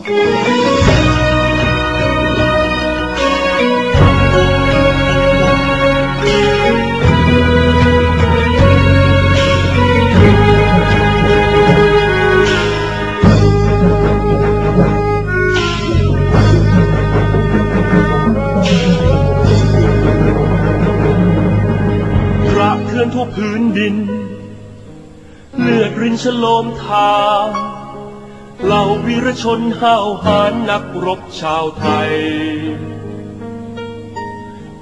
พระเคลื่อนทั่พื้นดิน เลือดรินฉโลมทาง เหล่าวีรชนห้าวหาญนักรบชาวไทย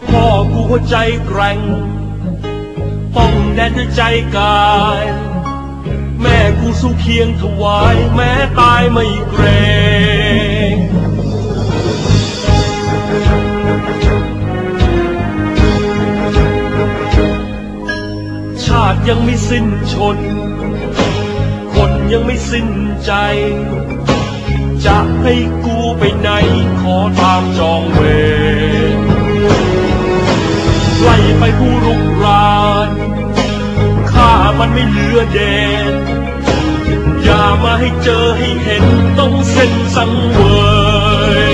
พ่อกูหัวใจแกร่งป้องแดนด้วยใจกาย แม่กูสู้เคียงถวาย แม้ตายไม่เกรงชาติยังไม่สิ้นชน ยังไม่สิ้นใจ จะให้กูไปไหนขอตามจองเวรไล่ไปผู้รุกรานฆ่ามันไม่เหลือเดนอย่ามาให้เจอให้เห็นต้องเส้นสังเวย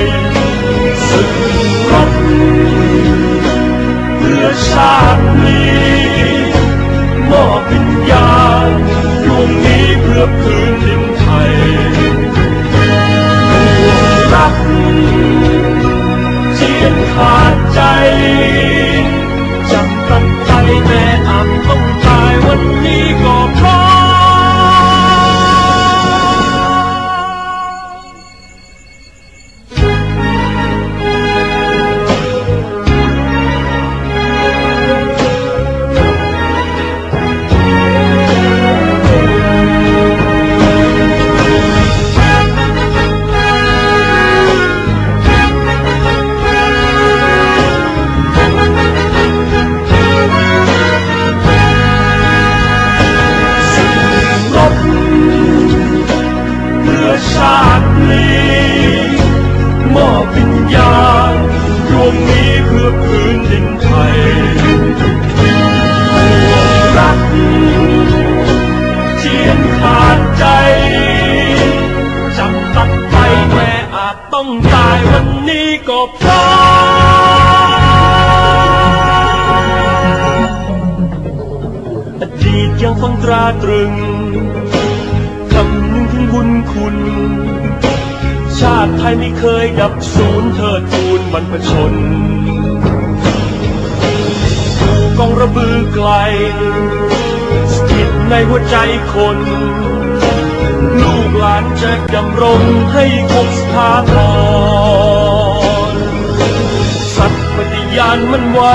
ศึกรบเพื่อชาติ วงนี้เพื่อพื้นดินไทยรักเจียนขาดใจจำตัดไปแม้อาจต้องตายวันนี้ก็เพราะอดีตยังฟังตราตรึงคำนึงถึงบุญคุณ ชาติไทยไม่เคยดับสูญเทิดทูนบรรพชนสู่กองระบือไกลสถิตในหัวใจคน ลูกหลานจะดำรงให้คงสถาพรสัตย์ปฏิญาณมันไว้